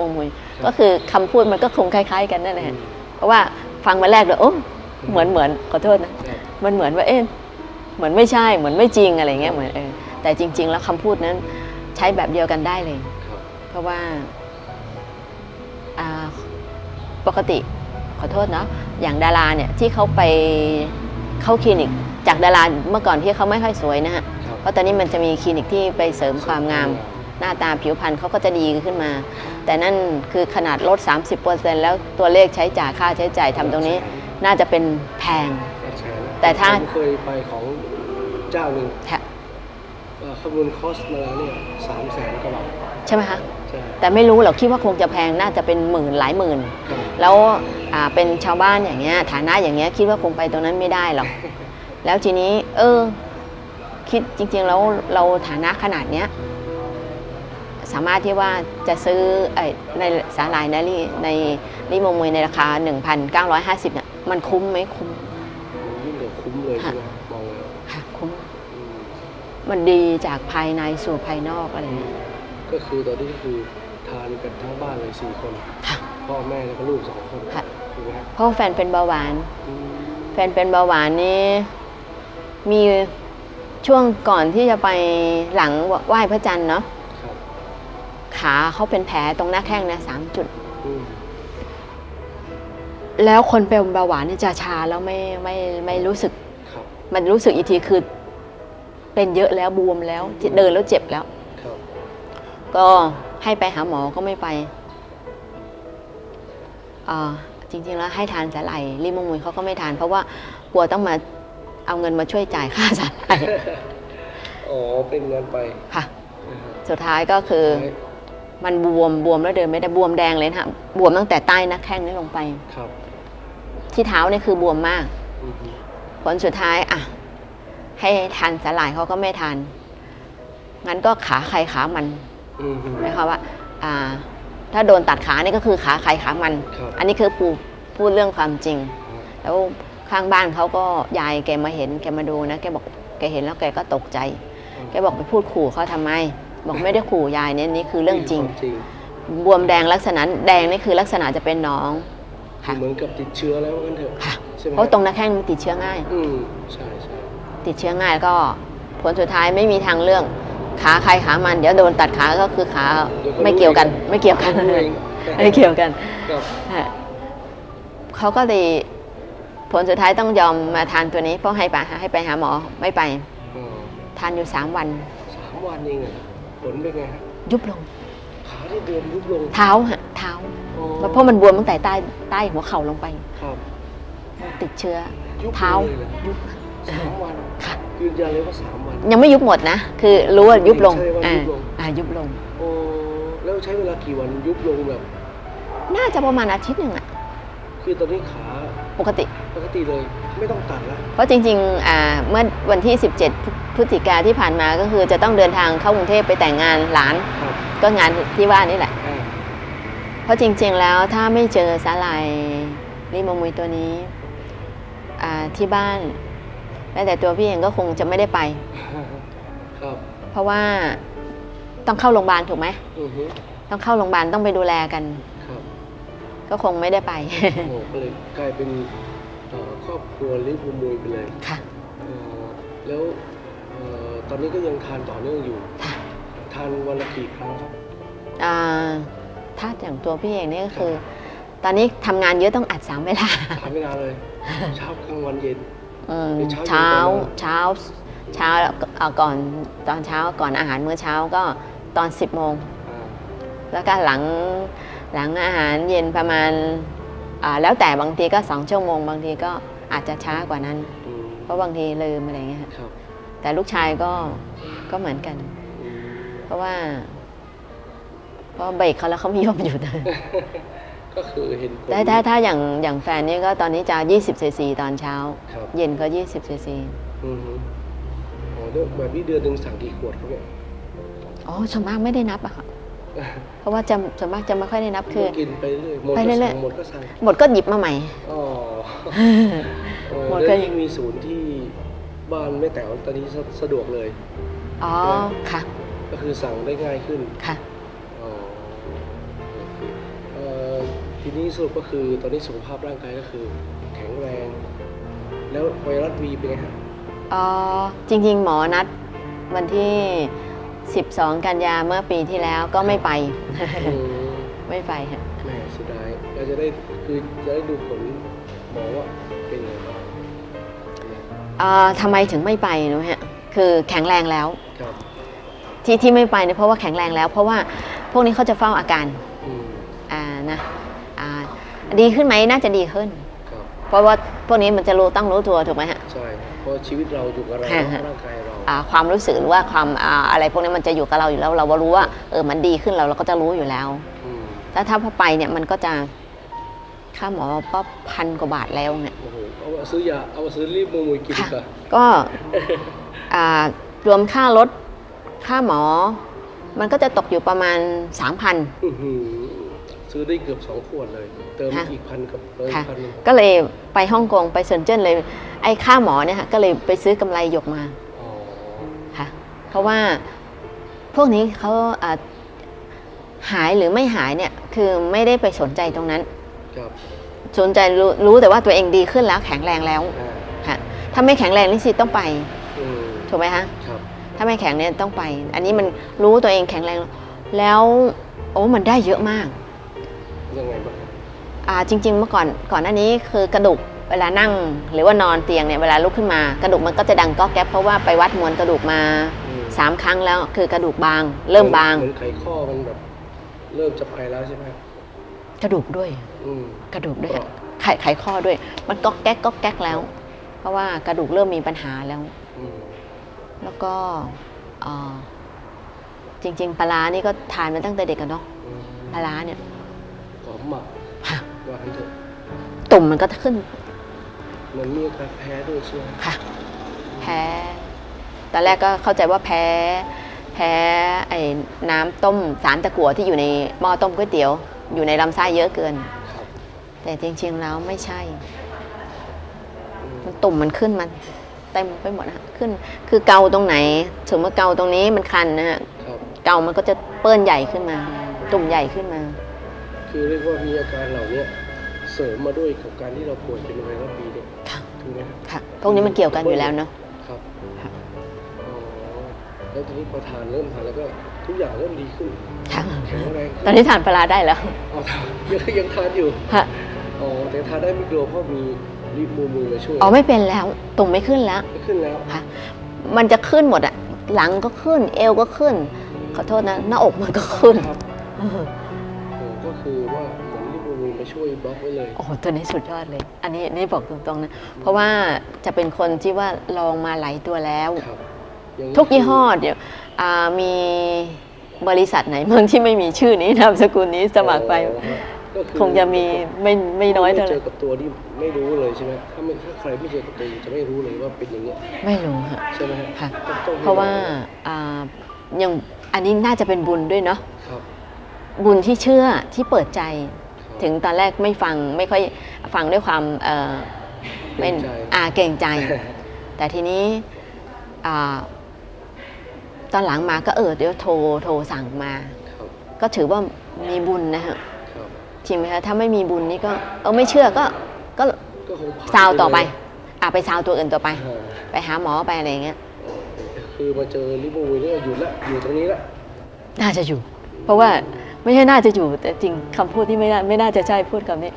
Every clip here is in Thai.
มุมมวยก็คือคำพูดมันก็คงคล้าย ๆ กันนั่นแหละเพราะว่าฟังมาแรกเลยโอ้เหมือนเหมือนขอโทษนะครับมันเหมือนว่าเอ๊ะเหมือนไม่ใช่เหมือนไม่จริงอะไรเงี้ยเหมือนเออแต่จริง ๆ แล้วคำพูดนั้นใช้แบบเดียวกันได้เลยครับเพราะว่าอ่าปกติขอโทษเนาะอย่างดาราเนี่ยที่เขาไปเข้าคลินิก จากดาราเมื่อก่อนที่เขาไม่ค่อยสวยนะฮะครับเพราะตอนนี้มันจะมีคลินิกที่ไปเสริมความงาม หน้าตาผิวพรรณเขาก็จะดีขึ้นมา แต่นั่นคือขนาดลด 30%แล้วตัวเลขใช้จ่ายค่าใช้จ่ายทำตรงนี้น่าจะเป็นแพงแสนแต่ถ้าผมเคยไปของเจ้าหนึ่งค่ะเอ่อคำนวณคอสมาแล้วเนี่ยสามแสนกว่าบาทใช่ไหมคะใช่แต่ไม่รู้หรอกคิดว่าคงจะแพงน่าจะเป็นหมื่นหลายหมื่นครับแล้วอ่าเป็นชาวบ้านอย่างเงี้ยฐานะอย่างเงี้ยคิดว่าคงไปตรงนั้นไม่ได้หรอก แล้วทีนี้ เออ คิดจริง ๆ แล้วเราฐานะขนาดเนี้ย สามารถที่ว่าจะซื้อไอ้ในสาหร่ายในรีในรีโมมวยในราคา 1,950เนี่ยมันคุ้มไหมคุ้มมันยิ่งกว่าคุ้มเลยใช่ไหมมองแล้วค่ะคุ้มอืมมันดีจากภายในสู่ภายนอกอะไรเงี้ยก็คือตอนนี้ก็คือทานกันทั้งบ้านเลยสี่คนค่ะพ่อแม่แล้วก็ลูกสองคนค่ะถูกไหมฮะเพราะแฟนเป็นเบาหวานอืมแฟนเป็นเบาหวานนี่มีช่วงก่อนที่จะไปหลังไหว้พระจันทร์เนาะครับ ขาเขาเป็นแผลตรงหน้าแข้งนะสามจุดอืมแล้วคนเป็นเบาหวานนี่จะชาแล้วไม่ไม่ไม่รู้สึกครับมันรู้สึกอีกทีคือ เป็นเยอะแล้วบวมแล้วเดินแล้วเจ็บแล้วครับก็ให้ไปหาหมอก็ไม่ไปอ่าจริง ๆ แล้วให้ทานสาหร่ายริมงมุยเขาก็ไม่ทาน เพราะว่ากลัวต้องมาเอาเงินมาช่วยจ่ายค่าสาหร่ายอ๋อเป็นเงินไปค่ะนะฮะสุดท้ายก็คือ มันบวมบวมแล้วเดินไม่ได้บวมแดงเลยนะฮะบวมตั้งแต่ใต้หน้าแข้งนี่ลงไป ครับที่เท้านี่คือบวมมาก อือฮึผลสุดท้ายอะ ให้ทานสาหร่ายเขาก็ไม่ทานงั้นก็ขาใครขามันอือฮึ หมายความว่าอ่า ถ้าโดนตัดขานี่ก็คือขาใครขามัน ครับ อันนี้คือปูพูดเรื่องความจริง แล้วข้างบ้านเขาก็ยายแกมาเห็นแกมาดูนะแกบอกแกเห็นแล้วแกก็ตกใจ แกบอกไปพูดขู่เขาทำไม บอกไม่ได้ขู่ยายเนี่ยนี่คือเรื่องจริงจริง บวมแดงลักษณะแดงนี่คือลักษณะจะเป็นหนองค่ะเหมือนกับติดเชื้อแล้วว่างั้นเถอะค่ะใช่ไหมเพราะตรงหน้าแข้งมันติดเชื้อง่าย อืมใช่ใช่ติดเชื้อง่ายแล้วก็ผลสุดท้ายไม่มีทางเรื่องขาใครขามันเดี๋ยวโดนตัดขาก็คือขาไม่เกี่ยวกัน ไม่เกี่ยวกันรู้เองไม่เกี่ยวกันครับฮะเขาก็เลยผลสุดท้ายต้องยอมมาทานตัวนี้เพราะให้ไปให้ไปหาหมอไม่ไปอ๋อทานอยู่สามวันสามวันเองเหรอ ผลเป็นไงฮะยุบลง ขาที่บวมยุบลงเท้าฮะเท้าอ๋อเพราะมันบวมตั้งแต่ใต้ใต้หัวเข่าลงไป ครับมันติดเชื้อ ยุบเท้าเลยเหรอ ยุบ สามวันค่ะ ยืนยันเลยว่าสามวัน ยังไม่ยุบหมดนะ คือรู้ว่ายุบลง ใช่ว่าอ่า ยุบลง อ่า ยุบลง โอ้แล้วใช้เวลากี่วันยุบลงแบบ น่าจะประมาณอาทิตย์หนึ่งอะคือตอนนี้ขาปกติ ปกติเลย ไม่ต้องตัดแล้วเพราะจริงๆ อ่า เมื่อวันที่ 17พฤ ศจิกาที่ผ่านมาก็คือจะต้องเดินทางเข้ากรุงเทพไปแต่งงานหลาน ครับก็งานที่ว่านี่แหละ อ่าเพราะจริงๆแล้วถ้าไม่เจอสาหร่ายลิโมมุยตัวนี้อ่าที่บ้านแม้แต่ตัวพี่เองก็คงจะไม่ได้ไป ครับเพราะว่าต้องเข้าโรงพยาบาลถูกไหมอือฮึต้องเข้าโรงพยาบาลต้องไปดูแลกัน ครับก็คงไม่ได้ไป โอ้ก็เลยกลายเป็นเอ่อครอบครัวลิเวอร์พูลไปเลยค่ะ เอ่อแล้วเอ่อ ตอนนี้ก็ยังทานต่อเนื่องอยู่ค่ะทานวันละกี่ครั้งครับอ่าถ้าอย่างตัวพี่เองนี่ก็คือ ตอนนี้ทำงานเยอะต้องอัดสามเวลาทานไม่นานเลย เช้ากลางวันเย็นอืมเป็นเช้าเช้าเย็นก่อนนอนเช้าเช้าเอ่อก่อนตอนเช้าก่อนอาหารมื้อเช้าก็ตอน10โมงอ่าแล้วก็หลังหลังอาหารเย็นประมาณอ่าแล้วแต่บางทีก็สองชั่วโมง บางทีก็อาจจะช้ากว่านั้นอืมเพราะบางทีลืมอะไรเงี้ยค่ะครับ แต่ลูกชายก็ก็เหมือนกันอืมเพราะว่าเพราะเบรกเขาแล้วเขาไม่ยอมหยุดก็คือเห็นผลแต่ถ้าถ้าอย่างอย่างแฟนนี่ก็ตอนนี้จะ20ซีซีตอนเช้าครับเย็นก็20ซีซีอือฮึอ๋อแล้วแบบนี้เดือนหนึ่งสั่งกี่ขวดครับเนี่ยอ๋อส่วนมากไม่ได้นับอะค่ะเพราะว่าจะส่วนมากจะไม่ค่อยได้นับคือกินไปเรื่อยหมดไปก็เรื่สั่อยงๆหมดก็สั่งหมดก็หยิบมาใหม่อ๋อเออหมดแล้วก็ยิ่งมีศูนย์ที่ บ้านแม่แต๋วตอนนี้สะสะดวกเลย อ๋อ ค่ะ ก็คือสั่งได้ง่ายขึ้นค่ะ อ๋อโอเคทีนี้สรุปก็คือตอนนี้สุขภาพร่างกายก็คือ แข็งแรง แล้วไวรัสวีเป็นไงฮะเอ่อจริง ๆ หมอนัดวันที่ 12 กันยาเมื่อปีที่แล้วก็ไม่ไป อืมไม่ไปค่ะ แหม่เสุดท้ายเราจะได้คือจะได้ดูผลหมอว่า เอ่อทำไมถึงไม่ไปรู้ฮะคือแข็งแรงแล้ว ครับที่ที่ไม่ไปเนี่ยเพราะว่าแข็งแรงแล้ว เพราะว่าพวกนี้เขาจะเฝ้าอาการอืมอ่านะอ่าดีขึ้นไหมน่าจะดีขึ้น ครับเพราะว่าพวกนี้มันจะรู้ต้องรู้ตัวถูกไหมฮะ ใช่เพราะชีวิตเราอยู่กับเราฮะฮะ ร่างกายเราอ่าความรู้สึกหรือว่าความอ่าอะไรพวกนี้มันจะอยู่กับเราอยู่แล้ว เราก็รู้ว่าเออมันดีขึ้นเราเราก็จะรู้อยู่แล้ว อืม ถ้าถ้าพอไปเนี่ยมันก็จะ ค่าหมอก็พันกว่าบาทแล้วเนี่ยโอ้โหเอามาซื้อยาเอามาซื้อรีบมูมุยกินดีกว่าก็อ่ารวมค่ารถค่าหมอ มันก็จะตกอยู่ประมาณ3,000อื้อหือซื้อได้เกือบสองขวดเลย เติมค่ะอีกพันกับเติมค่ะพันหนึ่งก็เลยไปฮ่องกงไปเซินเจิ้นเลย ไอ้ค่าหมอเนี่ยค่ะก็เลยไปซื้อกำไรหยกมาอ๋อค่ะเพราะว่าพวกนี้เขาอ่าหายหรือไม่หายเนี่ยคือไม่ได้ไปสนใจตรงนั้นครับ สนใจรู้รู้แต่ว่าตัวเองดีขึ้นแล้วแข็งแรงแล้วอ่าค่ะถ้าไม่แข็งแรงนี่สิต้องไปอืมถูกไหมคะครับถ้าไม่แข็งเนี่ยต้องไป อันนี้มันรู้ตัวเองแข็งแรง แล้วโอ้มันได้เยอะมากยังไงบ้างครับอ่าจริง ๆ เมื่อก่อนก่อนหน้านี้คือกระดูกเวลานั่งหรือว่านอนเตียงเนี่ยเวลาลุกขึ้นมากระดูกมันก็จะดังก็แก๊บเพราะว่าไปวัดมวลกระดูกมาอืมสามครั้งแล้วคือกระดูกบาง เริ่มบางเหมือนไขข้อมันแบบเริ่มจะไปแล้วใช่ไหม กระดูกด้วยอืมกระดูกด้วยเปราะไขไขข้อด้วย มันก็แก๊กก็แก๊กแล้ว เพราะว่ากระดูกเริ่มมีปัญหาแล้วอืมแล้วก็อ่าจริง ๆปลาร้านี่ก็ทานมาตั้งแต่เด็กกันเนาะอืมปลาร้าเนี่ยหอมหมักค่ะว่าหันเถอะตุ่มมันก็ขึ้นเหมือนมีอาการแพ้ด้วยใช่ไหมค่ะ แพ้ ตอนแรกก็เข้าใจว่าแพ้ แพ้ไอ้น้ำต้มสารตะกั่วที่อยู่ในหม้อต้มก๋วยเตี๋ยว อยู่ในลำไส้เยอะเกินครับแต่จริงๆแล้วไม่ใช่อืมมันตุ่มมันขึ้นมันเต็มไปหมดนะขึ้น คือเกาตรงไหนสมมติเกาตรงนี้มันคันนะฮะครับเกามันก็จะเปิ้นใหญ่ขึ้นมา ตุ่มใหญ่ขึ้นมา คือเรียกว่ามีอาการเหล่าเนี้ยเสริมมาด้วยกับการที่เราป่วยเป็นไวรัสบีเนี่ยค่ะถูกไหมครับค่ะพวกนี้มันเกี่ยวกันอยู่แล้วเนาะครับค่ะอ๋อแล้วทีนี้พอทานเริ่มทานแล้วก็ทุกอย่างเริ่มดีขึ้นค่ะแข็งแรงต อนนี้ทานปลาร้าได้แล้วเอาทานยังยังทานอยู่ฮะอ๋อแต่ทานได้ไม่กลัวเพราะมีลิปมูมือมาช่วยอ๋อไม่เป็นแล้วตุ่มไม่ขึ้นแล้วไม่ขึ้นแล้วค่ะมันจะขึ้นหมดอะหลังก็ขึ้น เอวก็ขึ้น ขอโทษนะหน้าอกมันก็ขึ้นครับโอ้ก็คือว่าเหมือนลิปมูมือมาช่วยบล็อกไว้เลยโอ้โหตัวนี้สุดยอดเลย อันนี้นี่บอกตรงๆนะเพราะว่าจะเป็นคนที่ว่าลองมาหลายตัวแล้วครับอย่างนี้ทุกยี่ห้อเดี๋ยวอ่ามี บริษัทไหนเมืองที่ไม่มีชื่อนี้นามสกุลนี้สมัครไปอ๋อฮะก็อคงจะมีไม่ไม่น้อยเท่าไหเจร่อกับตัวนี่ไม่รู้เลยใช่ไหมถ้าไม่ถ้าใครไม่เจอกับตัวจะไม่รู้เลยว่าเป็นอย่างเงี้ยไม่รู้ค่ะ ใช่ไหมฮะค่ะ ต้องต้องเพราะว่าอ่ายังอันนี้น่าจะเป็นบุญด้วยเนาะครับบุญที่เชื่อที่เปิดใจ ครับถึงตอนแรกไม่ฟังไม่ค่อยฟังด้วยความเอ่อเป็นเกรงใจ อาเก่งใจ แต่ทีนี้อา ตอนหลังมาก็เออเดี๋ยวโทรโทรสั่งมาครับก็ถือว่ามีบุญนะฮะครับจริงไหมคะถ้าไม่มีบุญนี่ก็เออไม่เชื่อก็ก็ก็คงผ่นซาวต่อไปเลยอะไปซาวตัวอื่นต่อไปอ่าไปหาหมอไปอะไรอย่างเงี้ยคือมาเจอลิบูเนี่ยอยู่ละอยู่ตรงนี้ละน่าจะอยู่ เพราะว่าไม่ใช่น่าจะอยู่ แต่จริงคำพูดที่ไม่น่าไม่น่าจะใช่พูดคำนี้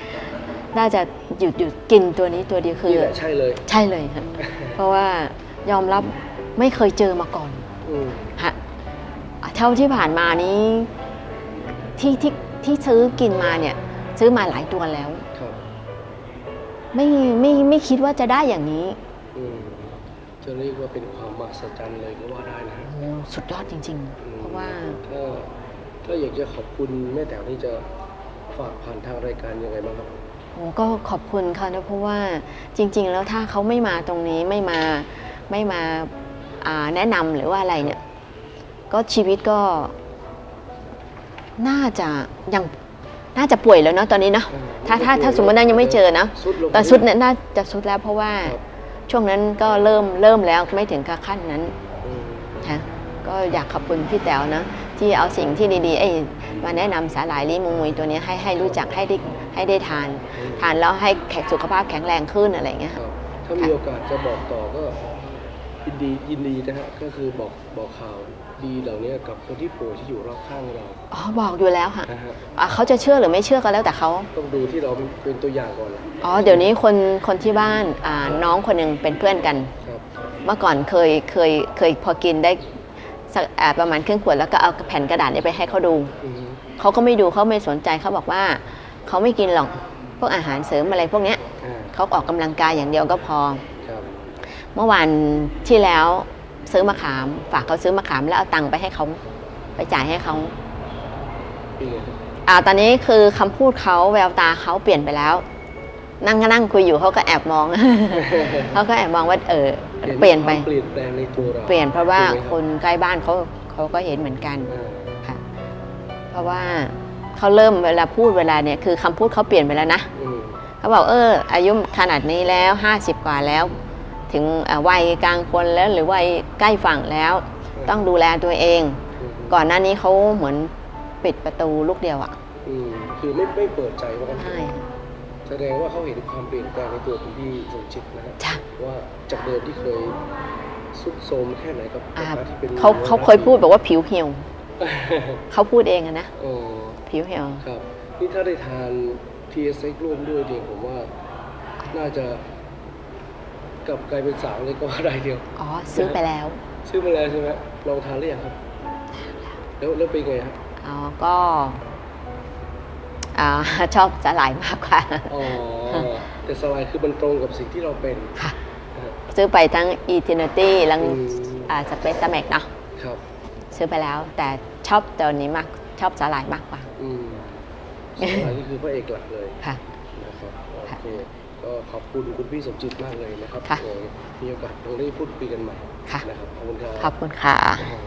น่าจะหยุดหยุดกินตัวนี้ตัวเดียวคือนี่แหละใช่เลย ใช่เลยครับเพราะว่ายอมรับไม่เคยเจอมาก่อนอืม ฮะเท่าที่ผ่านมานี้ที่ที่ที่ซื้อกินมาเนี่ย ซื้อมาหลายตัวแล้ว ครับไม่ไม่ไม่คิดว่าจะได้อย่างนี้ อืมจะเรียกว่าเป็นความมหัศจรรย์เลยก็ว่าได้นะโอ้สุดยอดจริง อืมๆเพราะว่าถ้าถ้าอยากจะขอบคุณแม่แต๋วนี่จะฝากผ่านทางรายการยังไงบ้างครับ โอ้ก็ขอบคุณค่ะนะเพราะว่าจริง ๆ แล้วถ้าเขาไม่มาตรงนี้ไม่มาไม่มาอ่า แนะนำหรือว่าอะไรเนี่ยก็ชีวิตก็ น่าจะยังน่าจะป่วยแล้วเนาะตอนนี้เนาะถ้าถ้าถ้าสมมตินั้นยังไม่เจอนะสุดลงแต่สุดเนี่ยน่าจะสุดแล้วเพราะว่าครับช่วงนั้นก็เริ่มเริ่มแล้วไม่ถึงกับขั้นนั้นอืมค่ะก็อยากขอบคุณพี่แต๋วนะ ที่เอาสิ่งที่ดีๆไอ้มาแนะนำสาหร่ายลิมูมุยตัวเนี้ยให้ให้รู้จักให้ได้ให้ได้ทาน ทานแล้วให้แขกสุขภาพแข็งแรงขึ้นอะไรอย่างเงี้ยครับถ้ามีโอกาสจะบอกต่อก็ ยินดียินดีนะฮะก็คือบอกบอกข่าวดีเหล่านี้กับคนที่ป่วยที่อยู่รอบข้างเราอ๋อบอกอยู่แล้วค่ะนะฮะอะเขาจะเชื่อหรือไม่เชื่อก็แล้วแต่เขาต้องดูที่เราเป็นตัวอย่างก่อนแหละอ๋อเดี๋ยวนี้คนคนที่บ้านอ่าน้องคนหนึ่งเป็นเพื่อนกัน ครับเมื่อก่อนเคยเคยเคยพอกินได้สักอ่าประมาณครึ่งขวดแล้วก็เอาแผ่นกระดาษเนี้ไปให้เขาดู อืมเขาก็ไม่ดูเขาไม่สนใจเขาบอกว่า เขาไม่กินหรอกพวกอาหารเสริมอะไรพวกเนี้ยอ่าเขาออกกำลังกายอย่างเดียวก็พอครับ เมื่อวันที่แล้วซื้อมะขาม ฝากเขาซื้อมะขามแล้วเอาตังค์ไปให้เขาไปจ่ายให้เขาเป็นไงครับอ่าตอนนี้คือคำพูดเขาแววตาเขาเปลี่ยนไปแล้ว นั่งก็นั่งคุยอยู่เขาก็แอบมอง เขาก็แอบมองว่าเออเปลี่ยนไปความเปลี่ยนแปลงในตัวเราเปลี่ยนเพราะว่าถูกไหมคนใกล้บ้านเขาเขาก็เห็นเหมือนกันอ่าค่ะ เพราะว่าเขาเริ่มเวลาพูดเวลาเนี่ยคือคำพูดเขาเปลี่ยนไปแล้วนะอืมเขาบอกเออ อายุขนาดนี้แล้ว50กว่าแล้ว ถึงอ่าวัยกลางคนแล้วหรือวัยใกล้ฝั่งแล้ว ต้องดูแลตัวเองอืมก่อนหน้านี้เขาเหมือนปิดประตูลูกเดียวอะ่ะอืมคือไม่ไม่เปิดใจว่ากันเถใช่อะแสดงว่าเขาเห็นความเปลี่ยนแปลงในตัวคุณพี่สมจิตนะฮะจ้ะว่าจากเดิมที่เคยสุดโทรมแค่ไหนกับอ่าการที่เป็นเขาเขาเคยพูดบอกว่าผิวเหี่ยวเขาพูดเองอะนะโอ้ผิวเหี่ยวครับนี่ถ้าได้ทาน TSX ร่วมด้วยเนี่ยผมว่า น่าจะ กลับกลายเป็นสาวเลยก็ว่าได้เดียว อ๋อ ซื้อไปแล้ว ซื้อมาแล้วใช่ไหมลองทานหรือยังครับ แล้วแล้วเป็นไงครับอ๋อ ก็อ่าชอบสลายมากกว่า อ๋อ แต่สไลด์คือมันตรงกับสิ่งที่เราเป็น ค่ะนะฮะซื้อไปทั้งอีทินตี้ลังอืมอ่าสเปซแมกเนาะครับ ซื้อไปแล้วแต่ชอบตัวนี้มาก ชอบสลายมากกว่า อืมสไลด์นี่คือพระเอกหลักเลย ค่ะนะครับโอค่ะเค ก็ขอบคุณคุณพี่สมจิตมากเลยนะครับค่ะเดี๋ยวมีโอกาสคงได้พูดคุยกันใหม่ค่ะนะครับขอบคุณครับขอบคุณค่ะอ่า